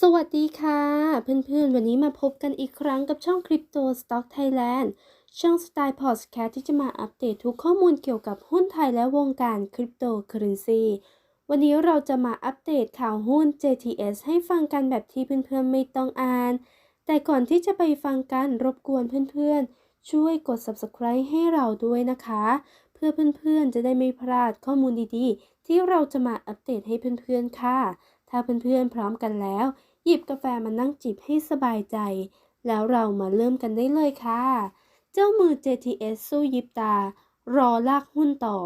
สวัสดีค่ะ เพื่อนๆ วันนี้มาพบกันอีกครั้งกับช่อง Crypto Stock Thailand ช่องสไตล์พอดแคสต์ที่จะมาอัปเดตทุกข้อมูลเกี่ยวกับหุ้นไทยและวงการคริปโตเคอเรนซีวันนี้เราจะมาอัปเดตข่าวหุ้น JTS ให้ฟังกันแบบที่เพื่อนๆ ไม่ต้องอ่าน แต่ก่อนที่จะไปฟังกันรบกวนเพื่อนๆ ช่วยกด Subscribe ให้เราด้วยนะคะ เพื่อเพื่อนๆ จะได้ไม่พลาดข้อมูลดีๆ ที่เราจะมาอัปเดตให้เพื่อนๆ ค่ะ ถ้าเพื่อนๆพร้อมกันแล้ว หยิบกาแฟมานั่งจิบให้สบายใจ แล้วเรามาเริ่มกันได้เลยค่ะ เจ้ามือ JTS สู้ยิบตา รอลากหุ้นต่อ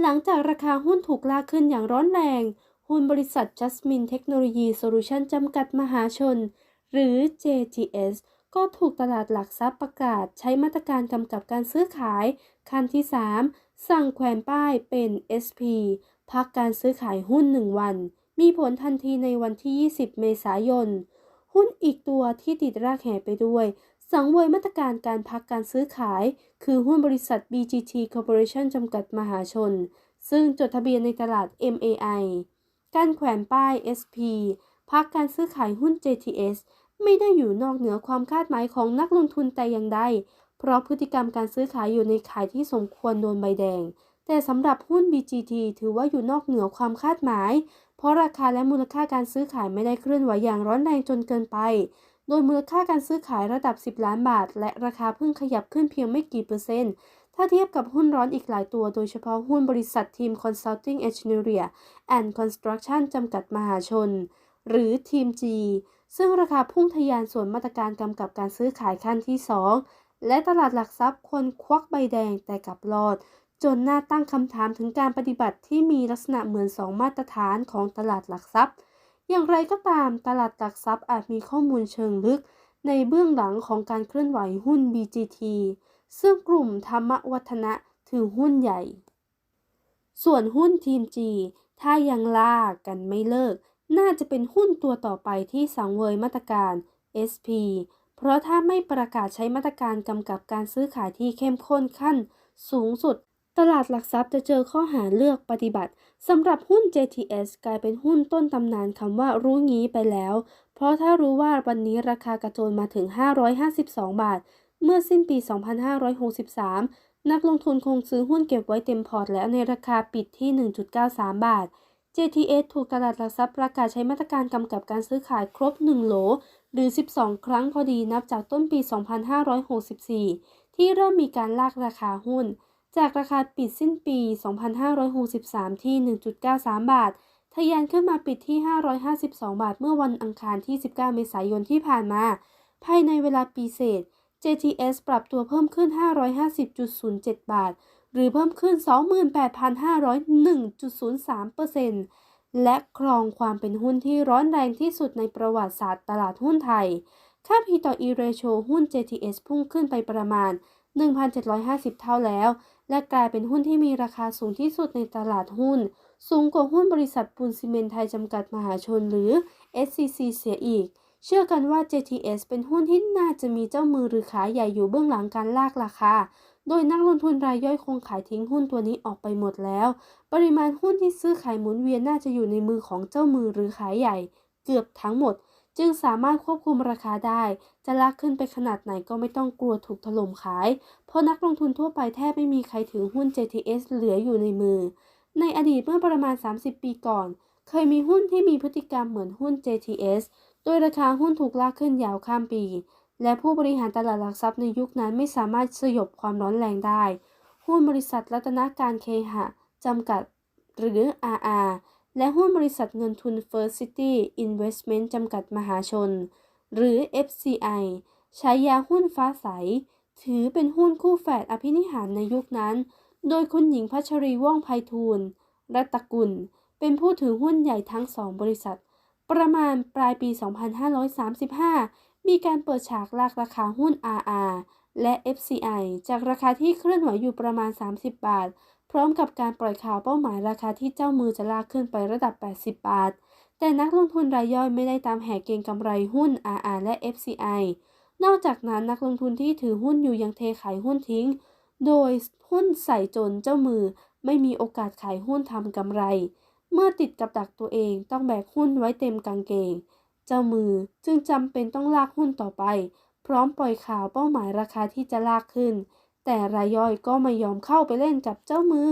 หลังจากราคาหุ้นถูกลากขึ้นอย่างร้อนแรง หุ้นบริษัท Jasmine Technology Solution จำกัดมหาชน หรือ JTS ก็ถูกตลาดหลักทรัพย์ประกาศใช้มาตรการกำกับการซื้อขาย ขั้นที่ 3 สั่งแขวนป้ายเป็น SP พักการซื้อขายหุ้น 1 วัน มีผลทันทีในวันที่ 20 เมษายน หุ้นอีกตัวที่ติดรากแห่ไปด้วย สังเวยมาตรการการพักการซื้อขาย คือหุ้นบริษัท BGT Corporation จำกัดมหาชน ซึ่งจดทะเบียนในตลาด MAI การแขวนป้าย SP พักการซื้อขายหุ้น JTS ไม่ได้อยู่นอกเหนือความคาดหมายของนักลงทุนแต่อย่างใด เพราะพฤติกรรมการซื้อขายอยู่ในขายที่สมควรโดนใบแดง แต่สำหรับหุ้น BGT ถือว่าอยู่นอกเหนือความคาดหมาย เพราะราคาและมูลค่าการซื้อขายไม่ได้เคลื่อนไหวอย่างร้อนแรงจนเกินไป โดยมูลค่าการซื้อขายระดับ 10 ล้านบาท และราคาเพิ่งขยับขึ้นเพียงไม่กี่เปอร์เซ็นต์ ถ้าเทียบกับหุ้นร้อนอีกหลายตัว โดยเฉพาะหุ้นบริษัททีม Consulting Engineering and Construction จำกัดมหาชน หรือทีม G ซึ่งราคาพุ่งทะยานส่วนมาตรการกำกับการซื้อขายขั้นที่ 2 และตลาดหลักทรัพย์คนควักใบแดงแต่กลับรอด จนน่าตั้งคำถามถึงการปฏิบัติที่มีลักษณะเหมือน2มาตรฐานของตลาดหลักทรัพย์ อย่างไรก็ตามตลาดหลักทรัพย์อาจมีข้อมูลเชิงลึก ในเบื้องหลังของการเคลื่อนไหวหุ้น BGT ซึ่งกลุ่มธรรมวัฒนะถือหุ้นใหญ่ ส่วนหุ้นทีม G ถ้ายังล่ากันไม่เลิก น่าจะเป็นหุ้นตัวต่อไปที่สังเวยมาตรการ SP เพราะถ้าไม่ประกาศใช้มาตรการกำกับการซื้อขายที่เข้มข้นขั้น สูงสุด ตลาดหลักทรัพย์จะเจอข้อหาเลือกปฏิบัติสำหรับหุ้น JTS กลายเป็นหุ้นต้นตำนานคำว่ารู้งี้ไปแล้ว เพราะถ้ารู้ว่าวันนี้ราคากระโจนมาถึง 552 บาท เมื่อสิ้นปี 2563 นักลงทุนคงซื้อหุ้นเก็บไว้เต็มพอร์ตแล้วในราคาปิดที่ 1.93 บาท JTS ถูกตลาดหลักทรัพย์ประกาศใช้มาตรการกำกับการซื้อขายครบ 1 โหล หรือ 12 ครั้งพอดีนับจากต้นปี 2564 ที่เริ่มมีการลากราคาหุ้น จากราคาปิดสิ้นปี 2563 ที่ 1.93 บาท ทะยานขึ้นมาปิดที่ 552 บาท เมื่อวันอังคารที่ 19 เมษายนที่ผ่านมา ภายในเวลาปีเศษ JTS ปรับตัวเพิ่มขึ้น 550.07 บาท หรือเพิ่มขึ้น 28,501.03%และครองความเป็นหุ้นที่ร้อนแรงที่สุดในประวัติศาสตร์ตลาดหุ้นไทย ค่า P ต่อ E ratio หุ้น JTS พุ่งขึ้นไปประมาณ 1,750 เท่าแล้ว และกลายเป็นหุ้นที่มีราคาสูงที่สุดในตลาดหุ้น สูงกว่าหุ้นบริษัทปูนซีเมนต์ไทยจำกัดมหาชนหรือ SCC เสียอีก เชื่อกันว่า JTS เป็นหุ้นที่น่าจะมีเจ้ามือหรือขายใหญ่อยู่เบื้องหลังการลากราคา โดยนักลงทุนรายย่อยคงขายทิ้งหุ้นตัวนี้ออกไปหมดแล้ว ปริมาณหุ้นที่ซื้อขายหมุนเวียนน่าจะอยู่ในมือของเจ้ามือหรือขายใหญ่ เกือบทั้งหมด จึงสามารถควบคุมราคาได้ จะลากขึ้นไปขนาดไหนก็ไม่ต้องกลัวถูกถล่มขาย เพราะนักลงทุนทั่วไปแทบไม่มีใครถือหุ้น JTS เหลืออยู่ในมือ ในอดีตเมื่อประมาณ 30 ปีก่อน เคยมีหุ้นที่มีพฤติกรรมเหมือนหุ้น JTS โดยราคาหุ้นถูกลากขึ้นยาวข้ามปี และผู้บริหารตลาดหลักทรัพย์ในยุคนั้นไม่สามารถสยบความร้อนแรงได้ หุ้นบริษัทรัตนาการเคหะจำกัดหรือ RR และหุ้นบริษัทเงินทุน First City Investment จำกัดมหาชน หรือ FCI ใช้ยาหุ้นฟ้าใส ถือเป็นหุ้นคู่แฝดอภินิหารในยุคนั้น โดยคุณหญิงพัชรีว่องไพฑูรย์รัตกุล เป็นผู้ถือหุ้นใหญ่ทั้งสองบริษัท ประมาณปลายปี 2535 มีการเปิดฉากลากราคาหุ้น RR และ FCI จากราคาที่เคลื่อนไหวอยู่ประมาณ 30 บาท ร้อมกับการปล่อยข่าวเป้าหมายราคาที่เจ้ามือจะลากขึ้นไประดับ 80 บาท แต่นักลงทุนรายย่อยไม่ได้ตามแห่เก็งกำไรหุ้น RR และ FCI นอกจากนั้นนักลงทุนที่ถือหุ้นอยู่ยังเทขายหุ้นทิ้ง โดยหุ้นใส่จนเจ้ามือไม่มีโอกาสขายหุ้นทำกำไร เมื่อติดกับดักตัวเองต้องแบกหุ้นไว้เต็มกางเกง เจ้ามือจึงจำเป็นต้องลากหุ้นต่อไป พร้อมปล่อยข่าวเป้าหมายราคาที่จะลากขึ้น แต่รายย่อยก็ไม่ยอมเข้าไปเล่นกับเจ้ามือ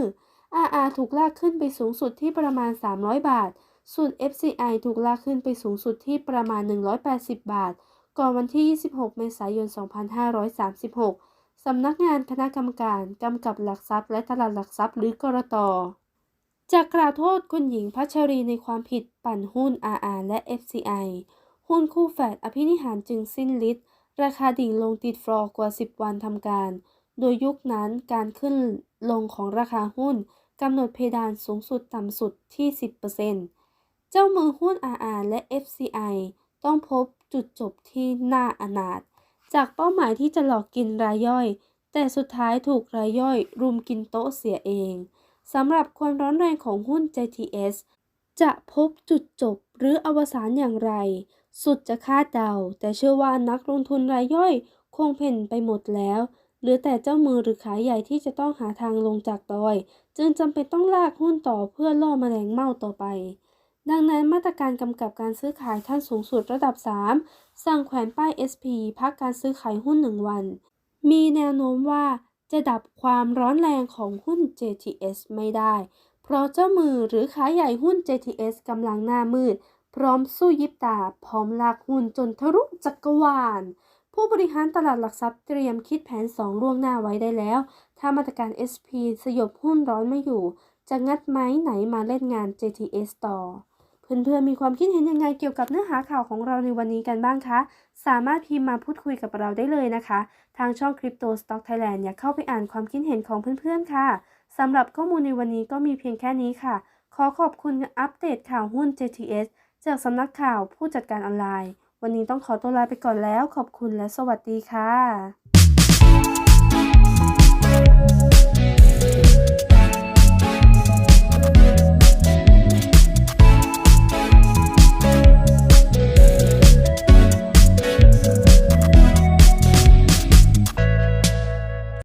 RR ถูกลากขึ้นไปสูงสุดที่ประมาณ 300 บาท ส่วน FCI ถูกลากขึ้นไปสูงสุดที่ประมาณ 180 บาท ก่อนวันที่ 26 เมษายน 2536 สำนักงานคณะกรรมการกำกับหลักทรัพย์และตลาดหลักทรัพย์หรือกรตจากกล่าวโทษคุณหญิงพัชรีในความผิดปั่นหุ้น RR และ FCI หุ้นคู่แฝดอภินิหารจึงสิ้นฤทธิ์ราคาดิ่งลงติดฟลอร์กว่า 10 วันทำการ โดยยุคนั้นการขึ้นลงของราคาหุ้นกำหนดเพดานสูงสุดต่ำสุดที่ 10%เจ้ามือหุ้น RR และ FCI ต้องพบจุดจบที่น่าอนาถจากเป้าหมายที่จะหลอกกินรายย่อย แต่สุดท้ายถูกรายย่อย รุมกินโต๊ะเสียเองสำหรับความร้อนแรงของหุ้น JTS จะพบจุดจบหรืออวสานอย่างไร สุดจะคาดเดา แต่เชื่อว่านักลงทุนรายย่อย คงเพ่นไปหมดแล้ว เหลือแต่เจ้ามือหรือขายใหญ่ที่จะต้องหาทางลงจากดอย จึงจำเป็นต้องลากหุ้นต่อเพื่อล่อแมลงเม่าต่อไป ดังนั้นมาตรการกำกับการซื้อขายขั้นสูงสุดระดับ 3 สั่งแขวนป้าย SP พักการซื้อขายหุ้น 1 วัน มีแนวโน้มว่าจะดับความร้อนแรงของหุ้น JTS ไม่ได้ เพราะเจ้ามือหรือขายใหญ่หุ้น JTS กำลังหน้ามืด พร้อมสู้ยิบตา พร้อมลากหุ้นจนทะลุจักรวาล ผู้บริหารตลาดหลักทรัพย์เตรียมคิดแผน 2 ล่วงหน้าไว้ได้แล้ว ถ้ามาตรการ SP สยบหุ้นร้อนไม่อยู่ จะงัดไม้ไหนมาเล่นงาน JTS ต่อ เพื่อนๆมีความคิดเห็นยังไงเกี่ยวกับเนื้อหาข่าวของเราในวันนี้กันบ้างคะ สามารถพิมพ์มาพูดคุยกับเราได้เลยนะคะ ทางช่อง Crypto Stock Thailand อยากเข้าไปอ่านความคิดเห็นของเพื่อนๆค่ะสำหรับข้อมูลในวันนี้ก็มีเพียงแค่นี้ค่ะ ขอขอบคุณอัปเดตข่าวหุ้น JTS จากสำนักข่าวผู้จัดการออนไลน์ วันนี้ต้องขอตัวลาไปก่อนแล้ว ขอบคุณและสวัสดีค่ะ